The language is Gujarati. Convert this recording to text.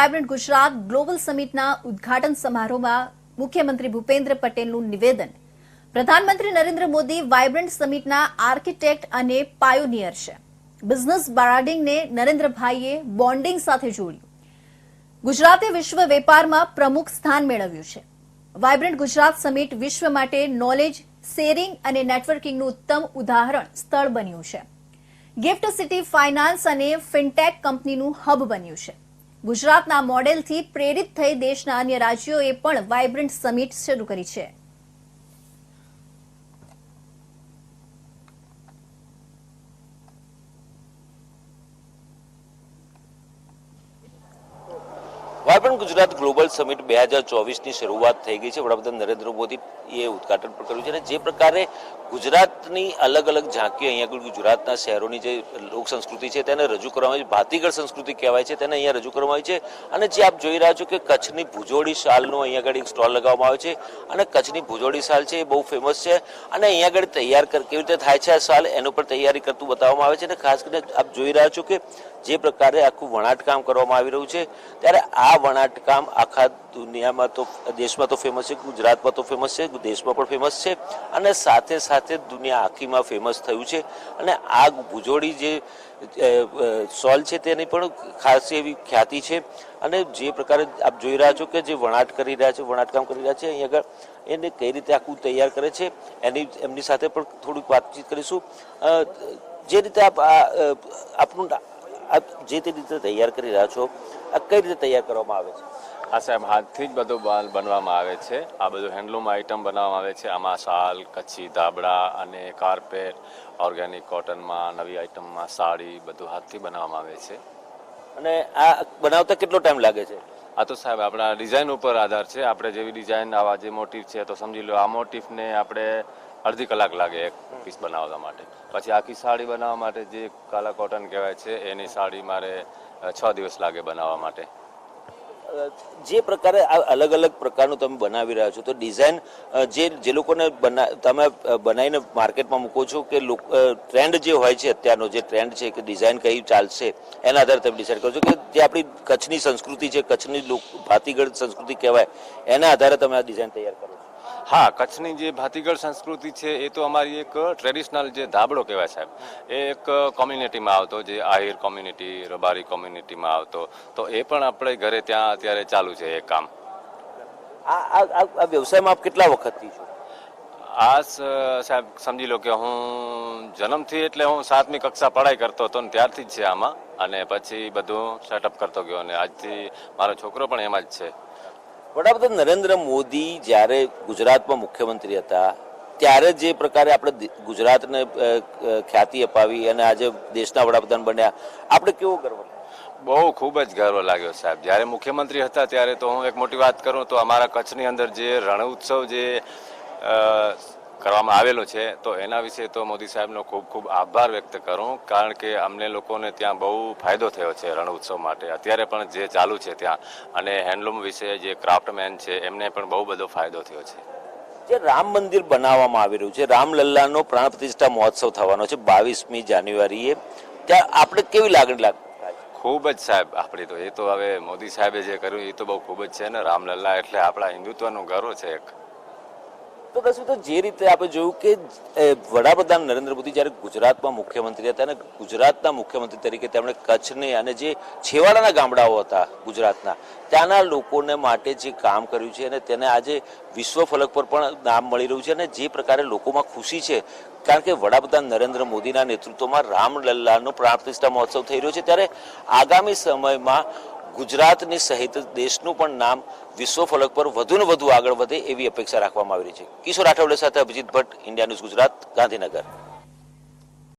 વાયબ્રન્ટ ગુજરાત ગ્લોબલ સમિટના ઉદઘાટન સમારોહમાં મુખ્યમંત્રી ભૂપેન્દ્ર પટેલનું નિવેદન. પ્રધાનમંત્રી નરેન્દ્ર મોદી વાયબ્રન્ટ સમિટના આર્કિટેક્ટ અને પાયોનિયર છે. બિઝનેસ બ્રાન્ડિંગને નરેન્દ્રભાઈએ બોન્ડિંગ સાથે જોડ્યું. ગુજરાતે વિશ્વ વેપારમાં પ્રમુખ સ્થાન મેળવ્યું છે. વાયબ્રન્ટ ગુજરાત સમિટ વિશ્વ માટે નોલેજ શેરિંગ અને નેટવર્કિંગનું ઉત્તમ ઉદાહરણ સ્થળ બન્યું છે. ગિફ્ટ સિટી ફાઇનાન્સ અને ફિનટેક કંપનીનું હબ બન્યું છે. ગુજરાતના મોડેલથી પ્રેરિત થઈ દેશના અન્ય રાજ્યોએ પણ વાયબ્રન્ટ સમિટ શરૂ કરી છે. વાયબ્રન્ટ ગુજરાત ગ્લોબલ સમિટ બે હજાર ચોવીસની શરૂઆત થઈ ગઈ છે. વડાપ્રધાન નરેન્દ્ર મોદી એ ઉદઘાટન પણ કર્યું છે અને જે પ્રકારે ગુજરાતની અલગ અલગ ઝાંકીઓ અહીંયા ગુજરાતના શહેરોની જે લોક સંસ્કૃતિ છે તેને રજૂ કરવામાં આવી છે. ભાતીગળ સંસ્કૃતિ કહેવાય છે, તેને અહીંયા રજૂ કરવામાં આવી છે. અને જે આપ જોઈ રહ્યા છો કે કચ્છની ભુજોડી શાલનો અહીંયા આગળ એક સ્ટોલ લગાવવામાં આવ્યો છે અને કચ્છની ભુજોડી શાલ છે એ બહુ ફેમસ છે અને અહીંયા આગળ તૈયાર કેવી રીતે થાય છે આ શાલ એનું પર તૈયારી કરતું બતાવવામાં આવે છે અને ખાસ કરીને આપ જોઈ રહ્યા છો કે જે પ્રકારે આખું વણાટકામ કરવામાં આવી રહ્યું છે, ત્યારે આ વણાટકામ આખા દુનિયામાં તો, દેશમાં તો ફેમસ છે, ગુજરાતમાં તો ફેમસ છે દેશમાં પણ ફેમસ છે, અને સાથે સાથે દુનિયા આખીમાં ફેમસ થયું છે. અને આ ભુજોડી જે સોલ છે તેની પણ ખાસ એવી ખ્યાતિ છે. અને જે પ્રકારે આપ જોઈ રહ્યા છો કે જે વણાટ કરી રહ્યા છે, વણાટકામ કરી રહ્યા છે અહીંયા આગળ એને કઈ રીતે આખું તૈયાર કરે છે, એની, એમની સાથે પણ થોડીક વાતચીત કરીશું. જે રીતે આપ આપનું આપ જે તે રીતે તૈયાર કરી રહ્યા છો આ કઈ રીતે તૈયાર કરવામાં આવે છે? આ સાહેબ હાથથી જ બધું બાલ બનવામાં આવે છે. આ બધું હેન્ડલૂમ આઇટમ બનાવવામાં આવે છે. આમાં શાલ કચ્છી ધાબળા અને કાર્પેટ ઓર્ગેનિક કોટનમાં નવી આઇટમમાં સાડી બધું હાથથી બનાવવામાં આવે છે. અને આ બનાવતા કેટલો ટાઈમ લાગે છે? આ તો સાહેબ આપણા ડિઝાઇન ઉપર આધાર છે. આપણે જેવી ડિઝાઇન આવા જે મોટિવ છે તો સમજી લો આ મોટિવને આપણે અડધી કલાક લાગે એક પીસ બનાવવા માટે. પછી આખી સાડી બનાવવા માટે જે કાલા કોટન કહેવાય છે એની સાડી મારે છ દિવસ લાગે બનાવવા માટે. જે પ્રકારે આ અલગ અલગ પ્રકારનું તમે બનાવી રહ્યા છો તો ડિઝાઇન જે જે લોકોને બના તમે બનાવીને માર્કેટમાં મૂકો છો કે ટ્રેન્ડ જે હોય છે અત્યારનો જે ટ્રેન્ડ છે કે ડિઝાઇન કઈ ચાલશે એના આધારે તમે ડિસાઇડ કરો છો કે જે આપણી કચ્છની સંસ્કૃતિ છે કચ્છની લોક ભાતીગળ સંસ્કૃતિ કહેવાય એના આધારે તમે આ ડિઝાઇન તૈયાર કરો છો. હા કચ્છની જે ભાતીગળ સંસ્કૃતિ છે એ તો અમારી એક ટ્રેડિશનલ જે ધાબળો કહેવાય સાહેબ એ એક કોમ્યુનિટીમાં આવતો જે આહિર કોમ્યુનિટી રબારી કોમ્યુનિટીમાં આવતો તો એ પણ આપણે ઘરે ત્યાં અત્યારે ચાલુ છે એ કામ. આ વ્યવસાયમાં આપ કેટલા વખતથી છો? આ સાહેબ સમજી લો કે હું જન્મથી એટલે હું સાતમી કક્ષા પઢાઈ કરતો હતો ને ત્યારથી જ છે આમાં અને પછી બધું સેટઅપ કરતો ગયો અને આજથી મારો છોકરો પણ એમાં જ છે. વડાપ્રધાન નરેન્દ્ર મોદી જ્યારે ગુજરાતમાં મુખ્યમંત્રી હતા, ત્યારે જે પ્રકારે આપણે ગુજરાતને ખ્યાતિ અપાવી અને આજે દેશના વડાપ્રધાન બન્યા, આપણે કેવો ગર્વ બહુ ખૂબ જ ગર્વ લાગ્યો સાહેબ. જ્યારે મુખ્યમંત્રી હતા ત્યારે તો હું એક મોટી વાત કરું તો અમારા કચ્છની અંદર જે રણ ઉત્સવ જે કરવામાં આવેલો છે તો એના વિશે તો મોદી સાહેબનો ખૂબ ખૂબ આભાર વ્યક્ત કરું કારણ કે અમને લોકોને ત્યાં બહુ ફાયદો થયો છે રણ ઉત્સવ માટે. અત્યારે પણ જે ચાલુ છે ત્યાં અને હેન્ડલૂમ વિશે જે ક્રાફ્ટમેન છે એમને પણ બહુ બધો ફાયદો થયો છે. જે રામ મંદિર બનાવવામાં આવી રહ્યું છે રામલલ્લાનો પ્રાણ પ્રતિષ્ઠા મહોત્સવ થવાનો છે બાવીસમી જાન્યુઆરીએ. ત્યાં આપણે કેવી લાગણી લાગે ખૂબ જ સાહેબ આપણી તો એ તો હવે મોદી સાહેબે જે કર્યું એ તો બહુ ખૂબ જ છે ને રામલલ્લા એટલે આપણા હિન્દુત્વનું ગર્વ છે એક. તો તો જે રીતે આપણે જોયું કે વડાપ્રધાન નરેન્દ્ર મોદી જ્યારે ગુજરાતમાં મુખ્યમંત્રી હતા અને ગુજરાતના મુખ્યમંત્રી તરીકે તેમણે કચ્છને અને જે છેવાડાના ગામડાઓ હતા ગુજરાતના, ત્યાંના લોકોને માટે જે કામ કર્યું છે અને તેને આજે વિશ્વ ફલક પર પણ નામ મળી રહ્યું છે અને જે પ્રકારે લોકોમાં ખુશી છે, કારણ કે વડાપ્રધાન નરેન્દ્ર મોદીના નેતૃત્વમાં રામલલ્લાનો પ્રાણ પ્રતિષ્ઠા મહોત્સવ થઈ રહ્યો છે. ત્યારે આગામી સમયમાં ગુજરાતની સહિત દેશનું પણ નામ વિશ્વ ફલક પર વધુ ને વધુ આગળ વધે એવી અપેક્ષા રાખવામાં આવી રહી છે. કિશોર આઠવડે સાથે અભિજીત ભટ્ટ, ઇન્ડિયા ન્યૂઝ ગુજરાત, ગાંધીનગર.